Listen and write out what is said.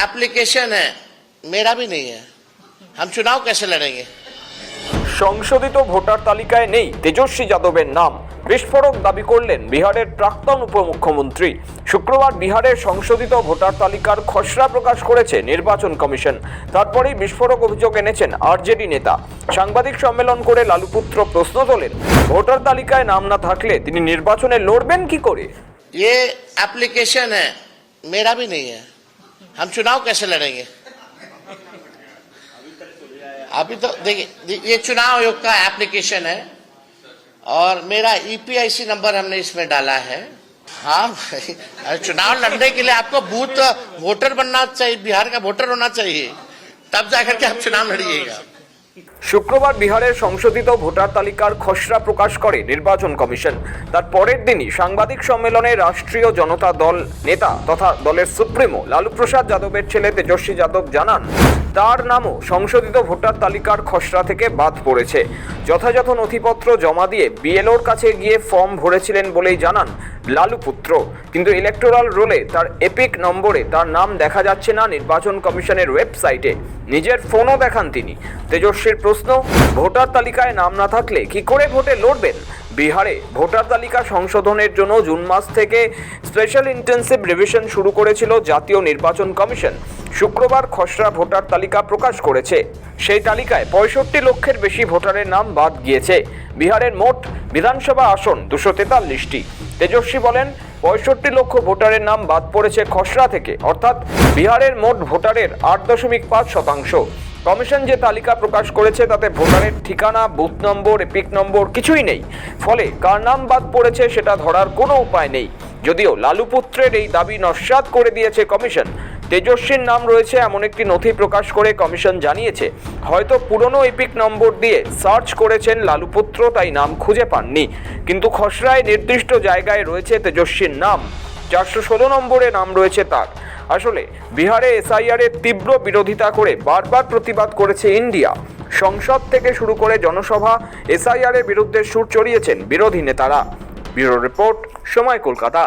Application है मेरा भी नहीं है हम चुनाव कैसे लड़ेंगे সংশোধিত ভোটার তালিকায় নেই তেজস্বী যাদবের নাম বিস্ফোরক দাবি করলেন বিহারের প্রাক্তন উপমুখ্যমন্ত্রী শুক্রবার বিহারের সংশোধিত ভোটার তালিকার খসড়া প্রকাশ করেছে নির্বাচন কমিশন তারপরেই বিস্ফোরক অভিযোগ এনেছেন আরজেডি নেতা সাংবাদিক সম্মেলন করে লালুপুত্র প্রশ্ন তোলেন ভোটার তালিকায় নাম না থাকলে তিনি নির্বাচনে লড়বেন কি করে ये एप्लीकेशन है मेरा भी नहीं है हम चुनाव कैसे लड़ेंगे? अभी तो देखिए ये चुनाव आयोग का एप्लीकेशन है और मेरा E ईपीआईसी नंबर हमने इसमें डाला है। हाँ चुनाव लड़ने के लिए आपको बूथ वोटर बनना चाहिए, बिहार का वोटर होना चाहिए, तब जाकर के आप चुनाव लड़िएगा। শুক্রবার বিহারের সংশোধিত ভোটার তালিকার খসড়া প্রকাশ করে নির্বাচন কমিশন। তার পরের দিনই সাংবাদিক সম্মেলনে রাষ্ট্রীয় জনতা দল নেতা তথা দলের সুপ্রিমো লালু প্রসাদ যাদবের ছেলে তেজস্বী যাদব জানান তার নামও সংশোধিত ভোটার তালিকার খসড়া থেকে বাদ পড়েছে। যথাযথ নথিপত্র জমা দিয়ে বিএলওর কাছে গিয়ে ফর্ম ভরেছিলেন বলেই জানান লালু পুত্র কিন্তু ইলেকটোরাল রোলে তার এপিক নম্বরে তার নাম দেখা যাচ্ছে না নির্বাচন কমিশনের ওয়েবসাইটে নিজের ফোনও দেখান তিনি। তেজস্বীর প্রশ্ন, ভোটার তালিকায় নাম না থাকলে কি করে ভোটে লড়বেন? বিহারে ভোটার তালিকা সংশোধনের জন্য জুন মাস থেকে স্পেশাল ইন্টেন্সিভ রিভিশন শুরু করেছিল জাতীয় নির্বাচন কমিশন। শুক্রবার খসড়া ভোটার তালিকা প্রকাশ করেছে। সেই তালিকায় পঁয়ষট্টি লক্ষের বেশি ভোটারের নাম বাদ গিয়েছে। বিহারের মোট বিধানসভা আসন দুশো তেতাল্লিশটি। তেজস্বী বলেন, পঁয়ষট্টি লক্ষ ভোটারের নাম বাদ পড়েছে খসড়া থেকে, অর্থাৎ বিহারের মোট ভোটারের আট দশমিক পাঁচ শতাংশ। কমিশন যে তালিকা প্রকাশ করেছে, তাতে ভোটারের ঠিকানা, বুথ নম্বর, এপিক নম্বর কিছুই নেই। ফলে কার নাম বাদ পড়েছে, সেটা ধরার কোনো উপায় নেই। যদিও লালু পুত্রের এই দাবি নস্যাৎ করে দিয়েছে কমিশন তেজস্বীর নাম রয়েছে এমন একটি নথি প্রকাশ করে কমিশন জানিয়েছে। হয়তো পুরনো এপিক নম্বর দিয়ে সার্চ করেছেন লালুপুত্র, তাই নাম খুঁজে পাননি। কিন্তু খসড়ায় নির্দিষ্ট জায়গায় রয়েছে তেজস্বীর নাম। চারশো ষোলো নম্বরে নাম রয়েছে তার। আসলে বিহারে এসআইআর এর তীব্র বিরোধিতা করে বারবার প্রতিবাদ করেছে ইন্ডিয়া। সংসদ থেকে শুরু করে জনসভা এসআইআর এর বিরুদ্ধে সুর চড়িয়েছেন বিরোধী নেতারা। ব্যুরো রিপোর্ট সময় কলকাতা।